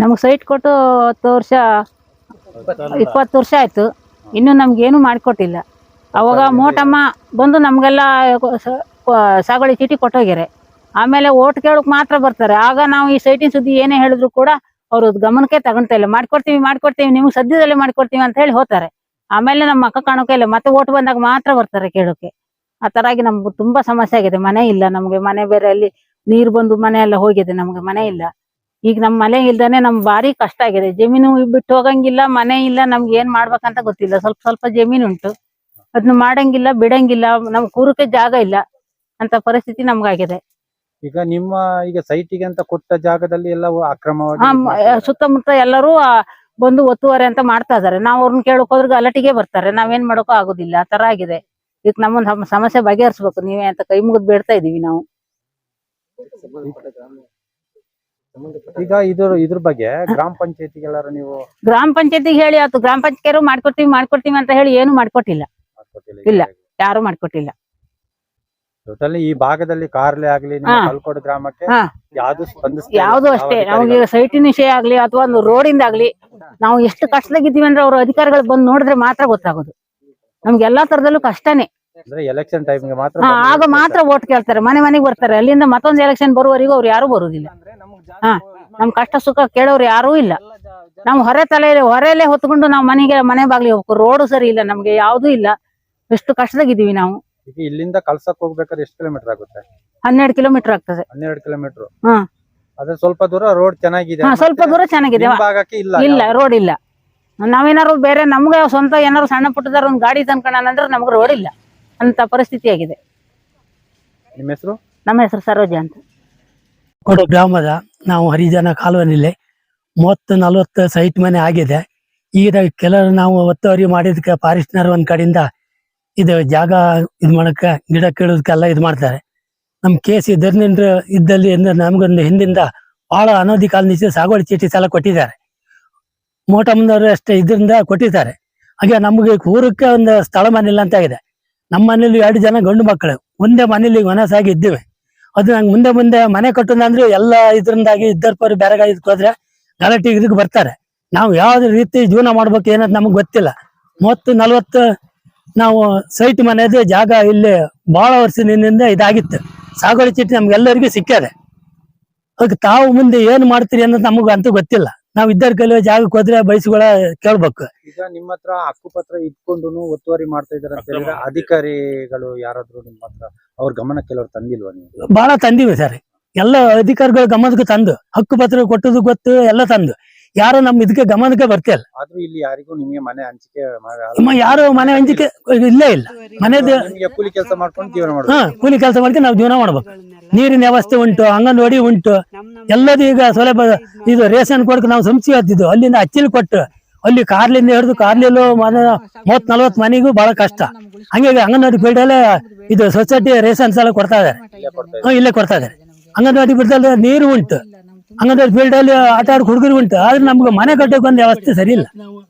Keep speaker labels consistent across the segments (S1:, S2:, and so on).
S1: ನಮಗೆ ಸೈಟ್ ಕೊಟ್ಟು ಹತ್ತು ವರ್ಷ ಇಪ್ಪತ್ತು ವರ್ಷ ಆಯ್ತು. ಇನ್ನೂ ನಮಗೇನು ಮಾಡಿಕೊಟ್ಟಿಲ್ಲ. ಅವಾಗ ಮೋಟಮ್ಮ ಬಂದು ನಮಗೆಲ್ಲ ಸಾಗುವಳಿ ಚೀಟಿ ಕೊಟ್ಟೋಗ್ಯಾರೆ ಆಮೇಲೆ ಓಟ್ ಕೇಳೋಕೆ ಮಾತ್ರ ಬರ್ತಾರೆ. ಆಗ ನಾವು ಈ ಸೈಟಿನ ಸುದ್ದಿ ಏನೇ ಹೇಳಿದ್ರು ಕೂಡ ಅವರು ಗಮನಕ್ಕೆ ತಗೊಂತಾ ಇಲ್ಲ. ಮಾಡ್ಕೊಡ್ತೀವಿ ಮಾಡ್ಕೊಡ್ತೀವಿ ನಿಮ್ಗೆ ಸದ್ಯದಲ್ಲೇ ಮಾಡ್ಕೊಡ್ತೀವಿ ಅಂತ ಹೇಳಿ ಹೋಗ್ತಾರೆ ಆಮೇಲೆ ನಮ್ಮ ಅಕ್ಕ ಕಾಣೋಕೆ ಇಲ್ಲ. ಮತ್ತೆ ಓಟ್ ಬಂದಾಗ ಮಾತ್ರ ಬರ್ತಾರೆ ಕೇಳೋಕೆ. ಆ ತರ ಆಗಿ ನಮ್ಗೆ ತುಂಬಾ ಸಮಸ್ಯೆ ಆಗಿದೆ. ಮನೆ ಇಲ್ಲ ನಮಗೆ. ಮನೆ ಬೇರೆ ಅಲ್ಲಿ ನೀರು ಬಂದು ಮನೆ ಎಲ್ಲ ಹೋಗಿದೆ. ನಮಗೆ ಮನೆ ಇಲ್ಲ. ಈಗ ನಮ್ ಮನೆ ಇಲ್ದಾನೆ ನಮ್ ಭಾರಿ ಕಷ್ಟ ಆಗಿದೆ. ಜಮೀನು ಬಿಟ್ಟು ಹೋಗಂಗಿಲ್ಲ ಮನೆ ಇಲ್ಲ ನಮ್ಗೆ ಏನ್ ಮಾಡ್ಬೇಕಂತ ಗೊತ್ತಿಲ್ಲ. ಸ್ವಲ್ಪ ಸ್ವಲ್ಪ ಜಮೀನು ಉಂಟು. ಅದನ್ನ ಮಾಡಂಗಿಲ್ಲ ಬಿಡಂಗಿಲ್ಲ ನಮ್ ಕೂರಕ್ಕೆ ಜಾಗ ಇಲ್ಲ ಅಂತ ಪರಿಸ್ಥಿತಿ ನಮ್ಗಾಗಿದೆ.
S2: ಈಗ ನಿಮ್ಮ ಈಗ ಸೈಟಿಗೆ ಅಂತ ಕೊಟ್ಟ ಜಾಗದಲ್ಲಿ ಎಲ್ಲ ಅಕ್ರಮವಾಗಿ.
S1: ಸುತ್ತಮುತ್ತ ಎಲ್ಲರೂ ಆ, ಬಂದು ಒತ್ತುವರೆ ಅಂತ ಮಾಡ್ತಾ ಇದಾರೆ ನಾವು ಅವ್ರನ್ನ ಕೇಳಕ್ ಹೋದ್ರೆ ಅಲಟಿಗೆ ಬರ್ತಾರೆ. ನಾವೇನ್ ಮಾಡೋಕೋ ಆಗುದಿಲ್ಲ. ಆ ತರ ಆಗಿದೆ. ಈಗ ನಮ್ಮ ಸಮ- ಸಮಸ್ಯೆ ಬಗೆಹರಿಸ್ಬೇಕು. ನೀವೇ ಅಂತ ಕೈ ಮುಗಿದ್ ಬೇಡ್ತಾ ಇದೀವಿ ನಾವು.
S2: ಈಗ ಇದ್ರ ಇದ್ರ ಬಗ್ಗೆ ಗ್ರಾಮ ಪಂಚಾಯತಿಗೆಲ್ಲಾರು ನೀವು
S1: ಗ್ರಾಮ ಪಂಚಾಯತಿಗೆ ಹೇಳಿ ಆಯ್ತು ಗ್ರಾಮ ಪಂಚಾಯತಿ ಮಾಡ್ಕೊಡ್ತೀವಿ ಮಾಡ್ಕೊಡ್ತೀವಿ ಅಂತ ಹೇಳಿ ಏನು ಮಾಡ್ಕೊಟ್ಟಿಲ್ಲ
S2: ಮಾಡ್ಕೊಟ್ಟಿಲ್ಲ
S1: ಇಲ್ಲ. ಯಾರು ಮಾಡ್ಕೊಟ್ಟಿಲ್ಲ
S2: ಟೋಟಲಿ ಈ ಭಾಗದಲ್ಲಿ ಕಾರ್ಲೆ ಆಗ್ಲಿ ನಿಮ್ಮ
S1: ಹಾ.
S2: ಕಲ್ಕೋಡು ಗ್ರಾಮಕ್ಕೆ
S1: ಹಾ.
S2: ಯಾವ್ದು ಸ್ಪಂದಿಸ್ತಾ ಇಲ್ಲ.
S1: ಯಾವ್ದು
S2: ಯಾವ
S1: ಅಷ್ಟೇ
S2: ಅಧಿಕಾರಿಗಳು?
S1: ನಮಗೆ ಸೈಟಿನ ವಿಷಯ ಆಗ್ಲಿ ಅಥವಾ ಒಂದು ರೋಡಿಂದ ಆಗ್ಲಿ ನಾವು ಎಷ್ಟು ಕಷ್ಟದಾಗಿದ್ದೀವಿ ಅಂದ್ರೆ ಅವ್ರ ಅಧಿಕಾರಿಗಳು ಬಂದು ನೋಡಿದ್ರೆ ಮಾತ್ರ ಗೊತ್ತಾಗೋದು ನಮ್ಗೆ ಎಲ್ಲಾ ತರದಲ್ಲೂ ಕಷ್ಟನೇ
S2: ಅಂದ್ರೆ ಎಲೆಕ್ಷನ್ ಟೈಮ್ಗೆ ಮಾತ್ರ
S1: ಹಾ ಆಗ ಮಾತ್ರ ಓಟ್ ಕೇಳ್ತಾರೆ ಮನೆ ಮನೆಗೆ ಬರ್ತಾರೆ. ಅಲ್ಲಿಂದ ಮತ್ತೊಂದು ಎಲೆಕ್ಷನ್ ಬರುವವರೆಗೂ ಅವ್ರು ಯಾರು ಬರುದಿಲ್ಲ. ಹಾ ನಮ್ ಕಷ್ಟ ಸುಖ ಕೇಳೋರು ಯಾರೂ ಇಲ್ಲ. ನಾವು ಹೊರೆ ತಲೆಯಲ್ಲಿ ಹೊರೆಯಲ್ಲೇ ಹೊತ್ಕೊಂಡು ನಾವು ಮನೆಗೆ ಮನೆ ಬಾಗ್ಲಿ ಹೋಗ್ಬೇಕು. ರೋಡು ಸರಿ ಇಲ್ಲ ನಮ್ಗೆ ಯಾವ್ದೂ ಇಲ್ಲ. ಎಷ್ಟು ಕಷ್ಟದಾಗಿದ್ದೀವಿ ನಾವು.
S2: ಈಗ ಇಲ್ಲಿಂದ ಕಲ್ಸಕ್ ಹೋಗ್ಬೇಕಾದ್ರೆ ಎಷ್ಟು ಕಿಲೋಮೀಟರ್ ಆಗುತ್ತೆ?
S1: ಹನ್ನೆರಡು ಕಿಲೋಮೀಟರ್ ಆಗ್ತದೆ.
S2: ಹನ್ನೆರಡು ಕಿಲೋಮೀಟರ್
S1: ಹಾ.
S2: ಅದ್ರ ಸ್ವಲ್ಪ ದೂರ ರೋಡ್ ಚೆನ್ನಾಗಿದೆ.
S1: ಹಾ ಸ್ವಲ್ಪ ದೂರ ಚೆನ್ನಾಗಿದೆ.
S2: ನಿಮ್ ಭಾಗಕ್ಕೆ ಇಲ್ಲ
S1: ಇಲ್ಲ ರೋಡ್ ಇಲ್ಲ. ನಾವೇನಾರು ಬೇರೆ ನಮ್ಗೆ ಸ್ವಂತ ಏನಾರು ಸಣ್ಣ ಪುಟ್ಟದಾರ ಒಂದ್ ಗಾಡಿ ಅಂದ್ರೆ ನಮ್ಗೆ ರೋಡ್ ಇಲ್ಲ. ಅಂತ ಪರಿಸ್ಥಿತಿ ಆಗಿದೆ.
S2: ನಿಮ್ಮ ಹೆಸರು?
S1: ನಮ್ಮ ಹೆಸರು ಸರೋಜ ಅಂತ.
S3: ಕೊಡು ಗ್ರಾಮದ ನಾವು ಹರಿಜನ ಕಾಲೋನಿಲಿ ಮೂವತ್ತು ನಲವತ್ತು ಸೈಟ್ ಮನೆ ಆಗಿದೆ. ಈಗ ಕೆಲವರು ನಾವು ಒತ್ತುವರಿ ಮಾಡಿದಕ್ಕೆ ಫಾರೆಸ್ಟ್ನರ್ ಒಂದ್ ಕಡೆಯಿಂದ ಇದು ಜಾಗ ಇದು ಮಾಡಕ್ಕೆ ಗಿಡ ಕೀಳೋದಕ್ಕೆಲ್ಲ ಇದು ಮಾಡ್ತಾರೆ. ನಮ್ ಕೇಸ್ ಇದರಿಂದ ಇದ್ದಲ್ಲಿ ಅಂದ್ರೆ ನಮಗೊಂದು ಹಿಂದಿಂದ ಬಹಳ ಅನೋದಿ ಕಾಲ ನಿಶ್ಚಿತ ಸಾಗುವಳಿ ಚೀಟಿ ಸಲ ಕೊಟ್ಟಿದ್ದಾರೆ. ಮೋಟಮ್ಮನವರು ಅಷ್ಟೇ ಇದರಿಂದ ಕೊಟ್ಟಿದ್ದಾರೆ. ಹಾಗೆ ನಮಗೆ ಊರಕ್ಕೆ ಒಂದು ಸ್ಥಳ ಮನೆಯಿಲ್ಲ ಇಲ್ಲ ಅಂತ ಆಗಿದೆ. ನಮ್ಮ ಮನೇಲಿ ಎರಡು ಜನ ಗಂಡು ಮಕ್ಕಳು. ಒಂದೇ ಮನೇಲಿ ಮನಸ್ಸಾಗಿ ಇದ್ದೀವಿ. ಅದು ನಂಗೆ ಮುಂದೆ ಮುಂದೆ ಮನೆ ಕಟ್ಟೋದಂದ್ರೆ ಎಲ್ಲ ಇದರಿಂದಾಗಿ ಇದ್ದರ್ಪರು ಬೇರೆ ಇದಕ್ಕೆ ಹೋದ್ರೆ ಗಲಾಟೆ ಇದಕ್ಕೆ ಬರ್ತಾರೆ. ನಾವು ಯಾವ್ದು ರೀತಿ ಜೀವನ ಮಾಡ್ಬೇಕು ಏನಂತ ನಮಗೆ ಗೊತ್ತಿಲ್ಲ. ಮೂವತ್ತು, ನಲ್ವತ್ತು ನಾವು ಸೈಟ್ ಮನೆಯದು ಜಾಗ ಇಲ್ಲಿ ಬಹಳ ವರ್ಷದಿಂದ ಇದಾಗಿತ್ತು. ಸಾಗುವಳಿ ಚೀಟಿ ನಮ್ಗೆಲ್ಲರಿಗೂ ಸಿಕ್ಕದೆ ಅದಕ್ಕೆ ತಾವು ಮುಂದೆ ಏನ್ ಮಾಡ್ತೀರಿ ಅನ್ನೋದು ನಮಗಂತೂ ಗೊತ್ತಿಲ್ಲ. ನಾವು ಇದ್ದಾರ ಕಲಿಯೋ ಜಾಗಕ್ಕೆ ಹೋದ್ರೆ ಬಯಸುಗಳ ಕೇಳ್ಬೇಕು.
S2: ಈಗ ನಿಮ್ಮ ಹತ್ರ ಹಕ್ಕುಪತ್ರ ಇಟ್ಕೊಂಡು ಒತ್ತುವರಿ ಮಾಡ್ತಾ ಇದಾರೆ ಅಂತ ಹೇಳಿದ್ರೆ ಅಧಿಕಾರಿಗಳು ಯಾರಾದ್ರೂ ನಿಮ್ಮ ಹತ್ರ ಅವ್ರ ಗಮನ ಕೆಲವರು ತಂದಿಲ್ವಾ ನೀವು?
S3: ಬಹಳ ತಂದಿವಿ ಸರ್. ಎಲ್ಲ ಅಧಿಕಾರಿಗಳ ಗಮನಕ್ಕೆ ತಂದು ಹಕ್ಕುಪತ್ರ ಕೊಟ್ಟದ್ದು ಗೊತ್ತು ಎಲ್ಲ ತಂದು. ಯಾರು ನಮ್ ಇದಕ್ಕೆ ಗಮನಕ್ಕೆ ಬರ್ತಿಲ್ಲ
S2: ಆದ್ರೂ ಇಲ್ಲಿ ಯಾರಿಗೂ ನಿಮಗೆ ಮನೆ ಹಂಚಿಕೆ ಮಾಡ-
S3: ನಮ್ಮ ಯಾರು ಮನೆ ಹಂಚಿಕೆ ಇಲ್ಲೇ ಇಲ್ಲ.
S2: ಮನೆ ಕೂಲಿ ಕೆಲಸ ಮಾಡ್ಕೊಂಡು ಜೀವನ
S3: ಹಾ ಕೂಲಿ ಕೆಲಸ ಮಾಡ್ಕೊಂಡು ನಾವು ಜೀವನ ಮಾಡ್ಬೇಕು. ನೀರಿನ ವ್ಯವಸ್ಥೆ ಉಂಟು ಅಂಗನವಾಡಿ ಉಂಟು. ಎಲ್ಲದೂ ಈಗ ಸೌಲಭ್ಯ ಇದು ರೇಷನ್ ಕೊಡಕ್ ನಾವು ಸಂಸ್ಥೆ ಹತ್ತಿದ್ದು ಅಲ್ಲಿಂದ ಅಚ್ಚಿಲ್ ಕೊಟ್ಟು ಅಲ್ಲಿ ಕಾರ್ಲಿಂದ ಹಿಡಿದು ಕಾರ್ಲಿಲ್ಲೂ ಮನೆ ಮೂವತ್ ನಲ್ವತ್ ಮನೆಗೂ ಬಹಳ ಕಷ್ಟ. ಹಂಗಾಗಿ ಅಂಗನವಾಡಿ ಫೀಲ್ಡಲ್ಲೇ ಇದು ಸೊಸೈಟಿ ರೇಷನ್ಸ್ ಎಲ್ಲ ಕೊಡ್ತಾ ಇದಾರೆ
S2: ಇಲ್ಲೇ ಕೊಡ್ತಾ
S3: ಇದಾರೆ ಅಂಗನವಾಡಿ ಫೀಲ್ಡಲ್ಲಿ ನೀರು ಉಂಟು. ಅಂಗನವಾಡಿ ಫೀಲ್ಡ್ ಅಲ್ಲಿ ಆಟ ಆಡ್ ಹುಡುಗರು ಉಂಟು. ಆದ್ರೆ ನಮ್ಗೆ ಮನೆ ಕಟ್ಟಕ್ಕೆ ಒಂದು ವ್ಯವಸ್ಥೆ ಸರಿ ಇಲ್ಲ.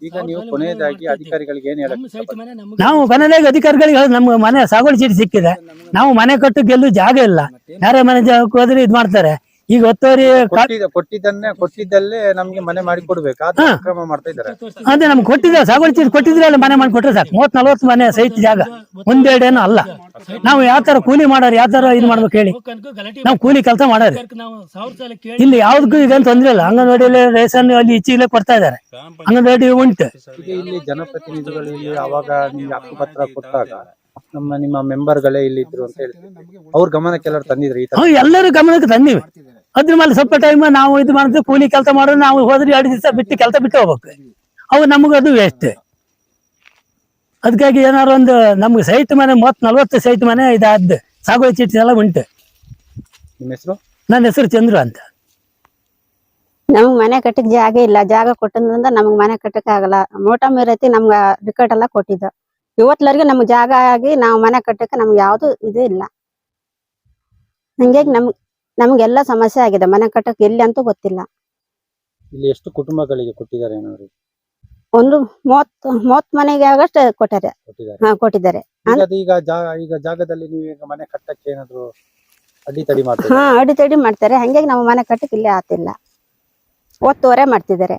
S2: ಈಗ ನೀವು ಕೊನೆಯದಾಗಿ ಅಧಿಕಾರಿಗಳಿಗೆ ಏನ್ ಹೇಳಕ್
S3: ನಾವು ಕೊನೆಯಾಗಿ ಅಧಿಕಾರಿಗಳಿಗೆ ಹೇಳೋದು ನಮ್ಗೆ ಮನೆ ಸಾಗುವಳಿ ಚೀಟಿ ಸಿಕ್ಕಿದೆ. ನಾವು ಮನೆ ಕಟ್ಟಕ್ಕೆ ಎಲ್ಲೂ ಜಾಗ ಇಲ್ಲ. ಯಾರೇ ಮನೆ ಜಾಗಕ್ಕೆ ಹೋದ್ರೆ ಇದು ಮಾಡ್ತಾರೆ. ಈಗ ಒತ್ತುವರಿ
S2: ಕೊಟ್ಟಿದ್ದನ್ನೇ ಕೊಟ್ಟಿದ್ದಲ್ಲೇ ನಮ್ಗೆ ಮನೆ ಮಾಡಿ ಕೊಡ್ಬೇಕು. ಮಾಡ್ತಾ ಇದ್ದಾರೆ.
S3: ಅದೇ ನಮ್ಗೆ ಕೊಟ್ಟಿದ್ರೆ ಸಾಗುವಳಿ ಕೊಟ್ಟಿದ್ರೆ ಅಲ್ಲಿ ಮನೆ ಮಾಡಿ ಕೊಟ್ರೆ ಸಾಕು. ಮೂವತ್ ನಲ್ವತ್ತು ಮನೆ ಸಹಿತ ಜಾಗ. ಒಂದೆರಡೇನು ಅಲ್ಲ. ನಾವು ಯಾವ ತರ ಕೂಲಿ ಮಾಡೋರು ಯಾವ ತರ ಇದು ಮಾಡ್ಬೇಕು ಹೇಳಿ. ನಾವು ಕೂಲಿ ಕೆಲಸ ಮಾಡೋರು. ಇಲ್ಲಿ ಯಾವ್ದಕ್ಕೂ ಈಗ ತೊಂದ್ರೆ ಇಲ್ಲ. ಅಂಗನವಾಡಿಯಲ್ಲಿ ರೇಷನ್ ಅಲ್ಲಿ ಇಚ್ಚಿಗೆ ಕೊಡ್ತಾ ಇದಾರೆ ಅಂಗನವಾಡಿ ಉಂಟು.
S2: ಇಲ್ಲಿ ಜನಪ್ರತಿನಿಧಿಗಳು ಇಲ್ಲಿ ಅವಾಗ ನಿಮ್ಗೆ ಹಕ್ಕುಪತ್ರ ಕೊಟ್ಟಾಗ ನಮ್ಮ ನಿಮ್ಮ ಮೆಂಬರ್ಗಳೇ ಇಲ್ಲಿ ಇದ್ರು ಅಂತ ಹೇಳ್ತೀವಿ ಅವ್ರ ಗಮನಕ್ಕೆ ತಂದಿದ್ರು
S3: ಎಲ್ಲರೂ ಗಮನಕ್ಕೆ ತಂದಿವಿ. ಅದ್ರ ಮೇಲೆ ಸ್ವಲ್ಪ ಟೈಮ್ ನಾವು ಇದು ಮಾಡಿದ್ರೆ ಕೂಲಿ ಕೆಲಸ ಮಾಡೋದು ನಾವು ಹೋದ್ರೆ ಎರಡು ದಿವಸ ಬಿಟ್ಟು ಕೆಲಸ ಬಿಟ್ಟು ಹೋಗ್ಬೇಕು. ಅವು ನಮಗೆ ಅದು ವೇಸ್ಟ್ ಅದಕ್ಕಾಗಿ ಏನಾರು ಒಂದು ನಮ್ಗೆ ಸೈಟ್ ಮನೆ ಮೂವತ್ ನಲ್ವತ್ತು ಸೈಟ್ ಮನೆ ಇದಾದ ಸಾಗುವಳಿ ಚೀಟಿ ಎಲ್ಲ ಉಂಟು.
S2: ನಿಮ್ಮ ಹೆಸರು?
S3: ನನ್ನ ಹೆಸರು ಚಂದ್ರು ಅಂತ.
S4: ನಮ್ಗೆ ಮನೆ ಕಟ್ಟಕ್ ಜಾಗ ಇಲ್ಲ. ಜಾಗ ಕೊಟ್ಟಿದ್ರಿಂದ ನಮ್ಗೆ ಮನೆ ಕಟ್ಟಕ್ ಆಗಲ್ಲ. ಮೋಟ ಮೀರೈತಿ ನಮ್ಗೆ ರಿಕಾರ್ಡ್ ಎಲ್ಲ ಕೊಟ್ಟಿದ್ದ. ಇವತ್ಲರ್ಗೆ ನಮ್ಗೆ ಜಾಗ ಆಗಿ ನಾವು ಮನೆ ಕಟ್ಟಕ್ಕೆ ನಮ್ಗೆ ಯಾವುದು ಇದು ಇಲ್ಲ. ಹಂಗಾಗಿ ನಮ್ ನಮ್ಗೆಲ್ಲ ಸಮಸ್ಯೆ ಆಗಿದೆ. ಮನೆ ಕಟ್ಟಕ್ಕೆ ಎಲ್ಲಿ ಅಂತೂ ಗೊತ್ತಿಲ್ಲ.
S2: ಇಲ್ಲಿ ಎಷ್ಟು ಕುಟುಂಬಗಳಿಗೆ ಕೊಟ್ಟಿದ್ದಾರೆ ಏನಾದ್ರು?
S4: ಒಂದು ಮೂವತ್ ಮೂವತ್ ಮನೆಗೆ ಆಗಷ್ಟೇ ಕೊಟ್ಟಾರೆ.
S2: ಕೊಟ್ಟಿದ್ದಾರೆ.
S4: ಹಾ ಕೊಟ್ಟಿದ್ದಾರೆ.
S2: ಈಗ ಅದು ಈಗ ಜಾಗ ಈಗ ಜಾಗದಲ್ಲಿ ನೀವು ಈಗ ಮನೆ ಕಟ್ಟಕ್ಕೆ ಏನಾದ್ರು ಅಡಿತಡಿ ತಡಿ
S4: ಹಾ
S2: ಅಡಿತಡಿ
S4: ಅಡಿ ತಡಿ ಮಾಡ್ತಾರೆ. ಹಂಗಾಗಿ ನಮ್ಮ ಮನೆ ಕಟ್ಟಕ್ಕೆ ಇಲ್ಲೇ ಆತಿಲ್ಲ ಒತ್ತುವರೆ ಮಾಡ್ತಿದ್ದಾರೆ.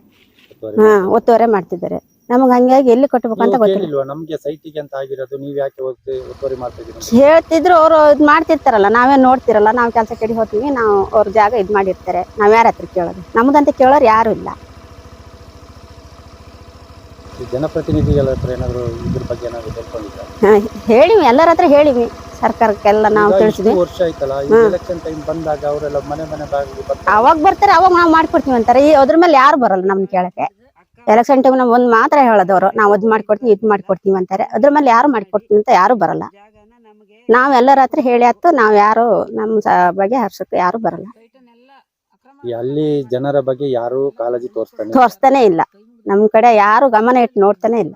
S4: ಹಾ ಒತ್ತುವರೆ ಮಾಡ್ತಿದ್ದಾರೆ. ನಮಗೆ ಹಂಗಾಗಿ ಎಲ್ಲಿ ಕಟ್ಟಬೇಕು ಅಂತ ಗೊತ್ತಿಲ್ಲ.
S2: ಕೇಳಿಲ್ವಾ ನಮ್ಗೆ ಸೈಟಿಗೆ ಅಂತ ಆಗಿರೋದು ನೀವ್ ಯಾಕೆ ಒತ್ತು- ಒತ್ತುವರಿ ಮಾಡ್ತಾ ಇದೀರಿ
S4: ಹೇಳ್ತಿದ್ರು ಅವರು ಇದು ಮಾಡ್ತಿರ್ತಾರಲ್ಲ ನಾವೇ ನೋಡ್ತಿರಲ್ಲ ನಾವು ಕೆಲಸ ಕಡೆ ಹೋಗ್ತೀವಿ ನಾವು ಅವ್ರ ಜಾಗ ಇದು ಮಾಡಿರ್ತಾರೆ. ನಾವ್ ಯಾರ ಹತ್ರ ಕೇಳೋದು? ನಮ್ದಂತ ಕೇಳೋರು ಯಾರು ಇಲ್ಲ.
S2: ಈ ಜನಪ್ರತಿನಿಧಿಗಳ ಹತ್ರ ಏನಾದ್ರು ಇದ್ರ ಬಗ್ಗೆ ಏನಾದ್ರು ತಿಳ್ಕೊಂಡಿದ್ರಾ?
S4: ಹಾ, ಹೇಳಿವಿ ಎಲ್ಲರ ಹತ್ರ ಹೇಳಿವಿ. ಸರ್ಕಾರಕ್ಕೆಲ್ಲ ನಾವು
S2: ಈಗ
S4: ತಿಳಿಸಿದ್ವಿ.
S2: ಇಷ್ಟು ವರ್ಷ ಆಯ್ತಲ್ಲ ಈ. ಎಲೆಕ್ಷನ್ ಟೈಮ್ ಬಂದಾಗ ಅವರೆಲ್ಲ ಮನೆ ಮನೆ ಬಾಗಿಲಿಗೆ ಬರ್ತಾರೆ.
S4: ಅವಾಗ ಬರ್ತಾರೆ ಅವಾಗ ನಾವು ಮಾಡ್ಕೊಡ್ತೀವಿ ಅಂತಾರೆ. ಈ ಅದ್ರ ಮೇಲೆ ಯಾರು ಬರಲ್ಲ ನಮ್ಮನ್ನ ಕೇಳಕ್ಕೆ. ಎಲೆಕ್ಷನ್ ಟೈಮ್ ನಾವು ಒಂದ್ ಮಾತ್ರ ಹೇಳೋದವ್ರು. ನಾವು ಅದ್ ಮಾಡ್ಕೊಡ್ತೀವಿ ಇದ್ ಮಾಡ್ಕೊಡ್ತೀವಿ ಅಂತಾರೆ. ಅದ್ರ ಮೇಲೆ ಯಾರು ಮಾಡ್ಕೊಡ್ತೀವಿ ಅಂತ ಯಾರು ಬರಲ್ಲ. ನಾವೆಲ್ಲರ ಹತ್ರ ಹೇಳಿ ಆತು ನಾವ್ ಯಾರು ನಮ್ ಬಗ್ಗೆ ಹರ್ಸಕ್ಕೆ ಯಾರು ಬರಲ್ಲ.
S2: ಅಲ್ಲಿ ಜನರ ಬಗ್ಗೆ ಯಾರು ಕಾಳಜಿ ತೋರಿಸ್ತಾನೆ
S4: ತೋರಿಸ್ತಾನೆ ಇಲ್ಲ. ನಮ್ ಕಡೆ ಯಾರು ಗಮನ ಇಟ್ಟು ನೋಡ್ತಾನೆ ಇಲ್ಲ.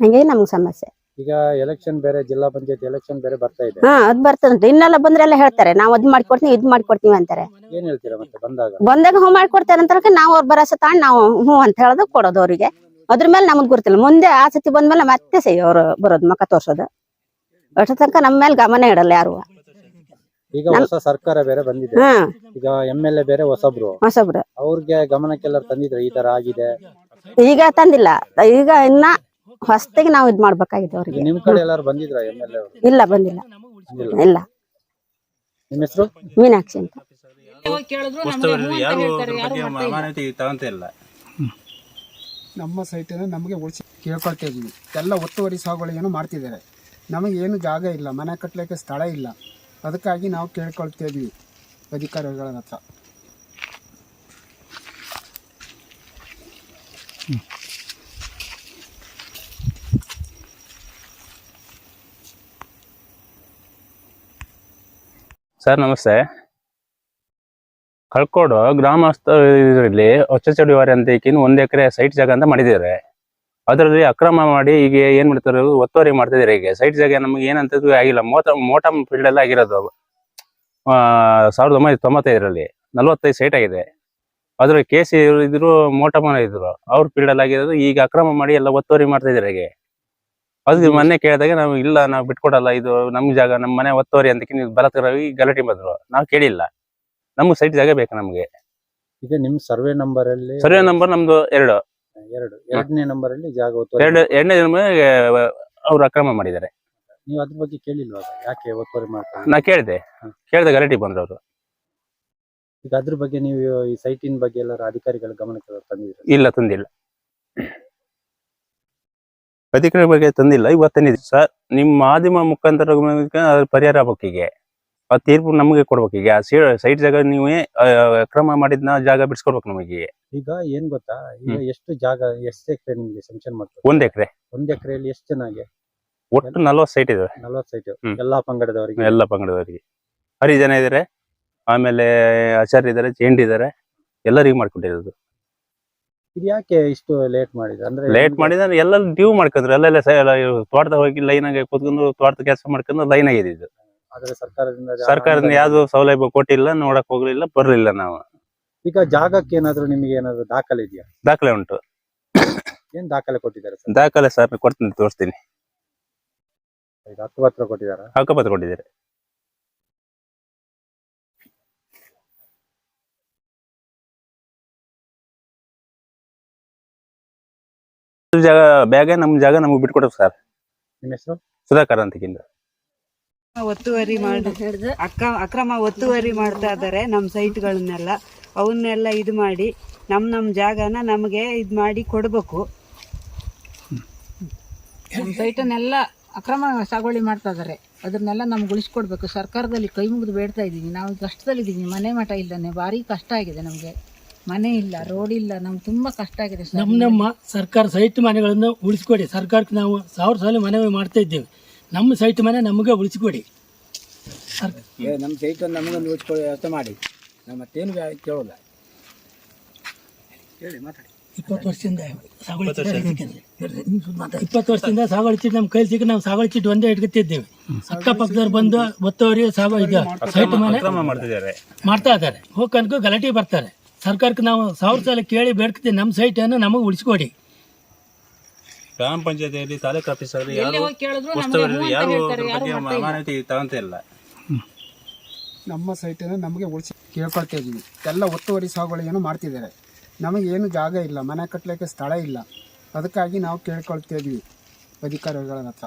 S4: ಹಂಗಾಗಿ ನಮ್ಗ್ ಸಮಸ್ಯೆ.
S2: ಈಗ ಎಲೆಕ್ಷನ್ ಬೇರೆ ಜಿಲ್ಲಾ ಪಂಚಾಯತ್ ಎಲೆಕ್ಷನ್ ಬೇರೆ ಬರ್ತಾ ಇದೆ.
S4: ಹಾ ಅದ್ ಬರ್ತದಂತೆ ಇನ್ನೆಲ್ಲ ಬಂದ್ರೆಲ್ಲ ಹೇಳ್ತಾರೆ ನಾವ್ ಅದ್ ಮಾಡ್ಕೊಡ್ತೀವಿ ಇದ್ ಮಾಡ್ಕೊಡ್ತೀವಿ ಅಂತಾರೆ.
S2: ಏನ್ ಹೇಳ್ತೀರಾ ಮತ್ತೆ ಬಂದಾಗ?
S4: ಬಂದಾಗ ಹೂ ಮಾಡ್ಕೊಡ್ತಾರೆ ಅಂತ ನಾವು ಅವ್ರ ಬರಸ ತಾಂಡ್ ನಾವು ಹ್ಞೂ ಅಂತ ಹೇಳೋದು ಕೊಡೋದು ಅವ್ರಿಗೆ. ಅದ್ರ ಮೇಲೆ ನಮಗ್ ಗೊತ್ತಿಲ್ಲ. ಮುಂದೆ ಆ ಸತಿ ಬಂದ್ಮೇಲೆ ಮತ್ತೆ ಸೈ ಅವ್ರು ಬರೋದು ಮಕ್ಕ ತೋರ್ಸೋದು. ಅಷ್ಟು ತನಕ ನಮ್ಮ ಮೇಲೆ ಗಮನ ಇಡಲ್ಲ ಯಾರು.
S2: ಈಗ ಹೊಸ ಸರ್ಕಾರ ಬೇರೆ ಬಂದಿದೆ.
S4: ಹಾ.
S2: ಈಗ ಎಂಎಲ್ಎ ಎ ಬೇರೆ ಹೊಸಬ್ರು.
S4: ಹೊಸಬ್ರು.
S2: ಅವ್ರಿಗೆ ಗಮನಕ್ಕೆಲ್ಲ ತಂದಿದ್ರೆ ಈ ತರ ಆಗಿದೆ.
S4: ಈಗ ತಂದಿಲ್ಲ. ಈಗ ಇನ್ನ ಹೊಸದಾಗಿ ನಾವು ಇದ್ ಮಾಡ್ಬೇಕಾಗಿದೆ ಅವ್ರಿಗೆ.
S2: ನಿಮ್ ಕಡೆ ಎಲ್ಲಾರು ಬಂದಿದ್ರ ಎಂ ಎಲ್
S4: ಇಲ್ಲ ಬಂದಿಲ್ಲ.
S2: ಇಲ್ಲ. ಹೆಸರು?
S4: ಮೀನಾಕ್ಷಿ ಅಂತ.
S5: ನಮ್ಮ ಸೈಟ್ ನಮಗೆ ಉಳಿಸಿ ಕೇಳ್ಕೊಳ್ತಾ ಇದ್ದೀವಿ. ಎಲ್ಲ ಒತ್ತುವರಿ ಏನು ಮಾಡ್ತಿದ್ದಾರೆ. ನಮಗೆ ಏನು ಜಾಗ ಇಲ್ಲ ಮನೆ ಕಟ್ಟಲಿಕ್ಕೆ ಸ್ಥಳ ಇಲ್ಲ. ಅದಕ್ಕಾಗಿ ನಾವು ಕೇಳ್ಕೊಳ್ತಾ ಇದ್ವಿ ಅಧಿಕಾರಿಗಳ ಹತ್ರ.
S6: ಸರ್ ನಮಸ್ತೆ. ಕಳ್ಕೋಡು ಗ್ರಾಮಸ್ಥ ಇದರಲ್ಲಿ ಹೊಚ್ಚಚಡಿವಾರಿ ಅಂತ ಈಕಿನ ಒಂದ್ ಎಕರೆ ಸೈಟ್ ಜಾಗ ಅಂತ ಮಾಡಿದ್ದಾರೆ. ಅದರಲ್ಲಿ ಅಕ್ರಮ ಮಾಡಿ ಈಗ ಏನ್ ಮಾಡ್ತಾರೆ ಒತ್ತುವರಿ ಮಾಡ್ತಿದ್ದಾರೆ ಈಗ. ಸೈಟ್ ಜಾಗ ನಮ್ಗೆ ಏನಂತ ಆಗಿಲ್ಲ. ಮೋಟ ಮೋಟಮ್ ಫೀಲ್ಡ್ ಎಲ್ಲ ಆಗಿರೋದು ಸಾವಿರದ ಒಂಬೈನೂರ ತೊಂಬತ್ತೈದರಲ್ಲಿ ನಲ್ವತ್ತೈದು ಸೈಟ್ ಆಗಿದೆ. ಅದ್ರ ಕೆ ಸಿ ಇದ್ರು ಮೋಟಮನ ಇದ್ರು. ಅವ್ರ ಫೀಲ್ಡ್ ಅಲ್ಲಿ ಆಗಿರೋದು ಈಗ ಅಕ್ರಮ ಮಾಡಿ ಎಲ್ಲ ಒತ್ತುವರಿ ಮಾಡ್ತಾ ಇದ್ದಾರೆ ಈಗ ಅದು ಮೊನ್ನೆ ಕೇಳಿದಾಗ ನಾವು ಇಲ್ಲ ನಾವು ಬಿಟ್ಕೊಡಲ್ಲ ಇದು ನಮ್ ಜಾಗ ನಮ್ಮ ಮನೆ ಒತ್ತೋರಿ ಅಂತ ನೀವು ಬಲತ್ಕರವಾಗಿ ಗಲಾಟೆ ಬಂದ್ರು ನಾವು ಕೇಳಿಲ್ಲ. ನಮ್ಗೆ ಸೈಟ್ ಜಾಗ ಬೇಕು ನಮ್ಗೆ.
S2: ಈಗ ನಿಮ್ ಸರ್ವೆ ನಂಬರ್ ಅಲ್ಲಿ
S6: ಸರ್ವೆ ನಂಬರ್ ನಮ್ದು ಎರಡು.
S2: ಎರಡು ಎರಡನೇ ನಂಬರ್ ಅಲ್ಲಿ ಜಾಗ ಒತ್ತುವರಿ
S6: ಎರಡು ಎರಡನೇ ನಂಬರ್ ಅವ್ರು ಅಕ್ರಮ ಮಾಡಿದ್ದಾರೆ.
S2: ನೀವು ಅದ್ರ ಬಗ್ಗೆ ಕೇಳಿಲ್ವಾ ಯಾಕೆ ಒತ್ತುವರಿ ಮಾಡ್ತಾರೆ?
S6: ನಾ ಕೇಳಿದೆ. ಕೇಳಿದೆ ಗಲಾಟೆ ಬಂದ್ರು ಅವರು.
S2: ಈಗ ಅದ್ರ ಬಗ್ಗೆ ನೀವು ಈ ಸೈಟಿನ ಬಗ್ಗೆ ಎಲ್ಲರ ಅಧಿಕಾರಿಗಳ ಗಮನಕ್ಕೆ ತಂದಿದ್ದೀರಾ?
S6: ಇಲ್ಲ ತಂದಿಲ್ಲ. ಅಧಿಕಾರಿ ಬಗ್ಗೆ ತಂದಿಲ್ಲ. ಇವತ್ತು ಸರ್ ನಿಮ್ಮ ಮಾಧ್ಯಮ ಮುಖಾಂತರ ಅದ್ರ ಪರಿಹಾರ ಈಗ ಆ ತೀರ್ಪು ನಮಗೆ ಕೊಡ್ಬೇಕು ಈಗ ಸೈಟ್ ಜಾಗ ನೀವೇ ಕ್ರಮ ಅಕ್ರಮ ಮಾಡಿದ್ನ ಜಾಗ ಬಿಡಿಸ್ಕೊಡ್ಬೇಕು ನಮಗೆ.
S2: ಈಗ ಏನ್ ಗೊತ್ತಾ? ಈಗ ಎಷ್ಟು ಜಾಗ ಎಷ್ಟು ಎಕರೆ ನಿಮ್ಗೆ ಸೆಂಕ್ಷನ್ ಮಾಡ್ತಾರೆ
S6: ಒಂದ್ ಎಕರೆ.
S2: ಒಂದ್ ಎಕರೆಯಲ್ಲಿ ಎಷ್ಟು ಚೆನ್ನಾಗಿ
S6: ಒಟ್ಟು ನಲ್ವತ್ ಸೈಟ್ ಇದೆ
S2: ನಲ್ವತ್ ಸೈಟ್ ಎಲ್ಲ ಪಂಗಡದವರಿಗೆ?
S6: ಎಲ್ಲ ಪಂಗಡದವರಿಗೆ. ಹರಿಜನ ಇದಾರೆ. ಆಮೇಲೆ ಆಚಾರ್ಯ ಇದಾರೆ ಚೇಂಡ್ ಇದಾರೆ. ಎಲ್ಲರಿಗೂ ಮಾಡ್ಕೊಂಡಿರೋದು.
S2: ಇದು ಯಾಕೆ ಇಷ್ಟು ಲೇಟ್ ಮಾಡಿದ್ರೆ ಅಂದ್ರೆ
S6: ಲೇಟ್ ಮಾಡಿದ್ರೆ ಎಲ್ಲ ಡ್ಯೂ ಮಾಡ್ಕೊಂಡ್ರು ಎಲ್ಲೆಲ್ಲ ತೋಟದ ಹೋಗಿ ಲೈನ್ ಆಗಿ ಕುತ್ಕೊಂಡು ತೋಟದ ಕೆಲಸ ಮಾಡ್ಕೊಂಡು ಲೈನ್ ಆಗಿದೆ ಇದು.
S2: ಆದ್ರೆ ಸರ್ಕಾರದಿಂದ
S6: ಸರ್ಕಾರದಿಂದ ಯಾವ್ದು ಸೌಲಭ್ಯ ಕೊಟ್ಟಿಲ್ಲ ನೋಡಕ್ ಹೋಗ್ಲಿಲ್ಲ ಬರ್ಲಿಲ್ಲ ನಾವು.
S2: ಈಗ ಜಾಗಕ್ಕೆ ಏನಾದ್ರು ನಿಮಗೆ ಏನಾದ್ರು ದಾಖಲೆ ಇದೆಯಾ?
S6: ದಾಖಲೆ ಉಂಟು.
S2: ಏನ್ ದಾಖಲೆ ಕೊಟ್ಟಿದ್ದಾರೆ ಸರ್?
S6: ದಾಖಲೆ ಸರ್ ಕೊಡ್ತೀನಿ ತೋರಿಸ್ತೀನಿ.
S2: ಹಕ್ಕುಪತ್ರ ಕೊಟ್ಟಿದ್ದಾರೆ?
S6: ಹಕ್ಕುಪತ್ರ ಕೊಟ್ಟಿದ್ದಾರೆ. ಜಾಗ ಬ್ಯಾಗ ನಮ್ ಜಾಗ ನಮ್ಗೆ ಬಿಟ್ಕೊಡ್ರಿ ಸರ್.
S2: ನಿಮ್ಮ ಹೆಸರು?
S6: ಸುಧಾಕರ್ ಅಂತಕ್ಕಿಂತ
S7: ಒತ್ತುವರಿ ಮಾಡಿ ಅಕ್ಕ ಅಕ್ರಮ ಒತ್ತುವರಿ ಮಾಡ್ತಾ ಇದ್ದಾರೆ ನಮ್ಮ ಸೈಟ್ಗಳನ್ನೆಲ್ಲ ಅವನ್ನೆಲ್ಲ ಇದು ಮಾಡಿ ನಮ್ಮ ನಮ್ಮ ಜಾಗನ ನಮಗೆ ಇದು ಮಾಡಿ ಕೊಡ್ಬೇಕು.
S1: ನಮ್ಮ ಸೈಟನ್ನೆಲ್ಲ ಅಕ್ರಮ ಸಾಗುವಳಿ ಮಾಡ್ತಾ ಇದಾರೆ. ಅದನ್ನೆಲ್ಲ ನಮ್ಗೆ ಉಳಿಸ್ಕೊಡ್ಬೇಕು. ಸರ್ಕಾರದಲ್ಲಿ ಕೈ ಮುಗಿದು ಬೇಡ್ತಾ ಇದ್ದೀನಿ ನಾವು ಕಷ್ಟದಲ್ಲಿದ್ದೀವಿ ಮನೆ ಮಠ ಇಲ್ಲನೆ ಭಾರಿ ಕಷ್ಟ ಆಗಿದೆ ನಮಗೆ. ಮನೆ ಇಲ್ಲ ರೋಡ್ ಇಲ್ಲ ನಮ್ಗೆ ತುಂಬಾ ಕಷ್ಟ ಆಗಿದೆ ಸರ್.
S3: ನಮ್ಮ ನಮ್ಮ ಸರ್ಕಾರ ಸೈಟ್ ಮನೆಗಳನ್ನು ಉಳಿಸ್ಕೊಡಿ. ಸರ್ಕಾರಕ್ಕೆ ನಾವು ಸಾವಿರ ಸಲ ಮನೆ ಮಾಡ್ತಾ ಇದ್ದೇವೆ. ನಮ್ಮ ಸೈಟ್ ಮನೆ ನಮಗೆ ಉಳಿಸ್ಕೊಡಿ.
S5: ನಮ್ಮ ಸಹಿತ ನಮಗೆ ಉಳಿಸ್ಕೊಳ್ಳಿ ವ್ಯವಸ್ಥೆ ಮಾಡಿ. ನಾವು ಮತ್ತೇನು ಕೇಳೋಲ್ಲ.
S3: ಇಪ್ಪತ್ತು ವರ್ಷದಿಂದ ಸಾಗುವಳಿ ಇಪ್ಪತ್ತು ವರ್ಷದಿಂದ ಸಾಗುವಳಿ ಚೀಟಿ ನಮ್ಮ ಕೈ ಸಿಕ್ಕ ನಾವು ಸಾಗುವಳಿ ಚೀಟಿ ಒಂದೇ ಇಟ್ಕೊತಿದ್ದೇವೆ. ಅಕ್ಕಪಕ್ಕದವ್ರು ಬಂದು ಒತ್ತವರಿಗೆ ಸಾಗು ಇದು ಸೈಟ್ ಮನೆ
S6: ಮಾಡ್ತಿದ್ದಾರೆ.
S3: ಮಾಡ್ತಾ ಇದ್ದಾರೆ. ಹೋಗ್ಕನ್ಕೋ ಗಲಾಟೆ ಬರ್ತಾರೆ. ಸರ್ಕಾರಕ್ಕೆ ನಾವು ಸಾವಿರ ಸಲ ಕೇಳಿ ಬೇಡ್ತೀವಿ ನಮ್ಮ ಸೈಟನ್ನು ಅನ್ನು ನಮಗೆ ಉಳಿಸ್ಕೊಡಿ.
S6: ಗ್ರಾಮ ಪಂಚಾಯತಿಯಲ್ಲಿ ತಾಲೂಕು ಆಫೀಸರ್ ಯಾರು ಯಾರು
S1: ಹೇಳ್ತಾರೆ,
S6: ಅದ್ರ ಬಗ್ಗೆ
S1: ಇಲ್ಲ.
S6: ಮಾಹಿತಿ ತಗೊಂತ ಇಲ್ಲ.
S5: ನಮ್ಮ ಸೈಟನ್ನು ನಮಗೆ ಉಳಿಸಿ ಕೇಳ್ಕೊಳ್ತಾ ಇದ್ದೀವಿ. ಎಲ್ಲ ಒತ್ತುವರಿ ಸಾಗುವಳಿಯನ್ನು ಮಾಡ್ತಿದ್ದಾರೆ. ನಮಗೇನು ಜಾಗ ಇಲ್ಲ ಮನೆ ಕಟ್ಟಲಿಕ್ಕೆ ಸ್ಥಳ ಇಲ್ಲ. ಅದಕ್ಕಾಗಿ ನಾವು ಕೇಳ್ಕೊಳ್ತಾ ಇದ್ದೀವಿ ಅಧಿಕಾರಿಗಳ ಹತ್ರ.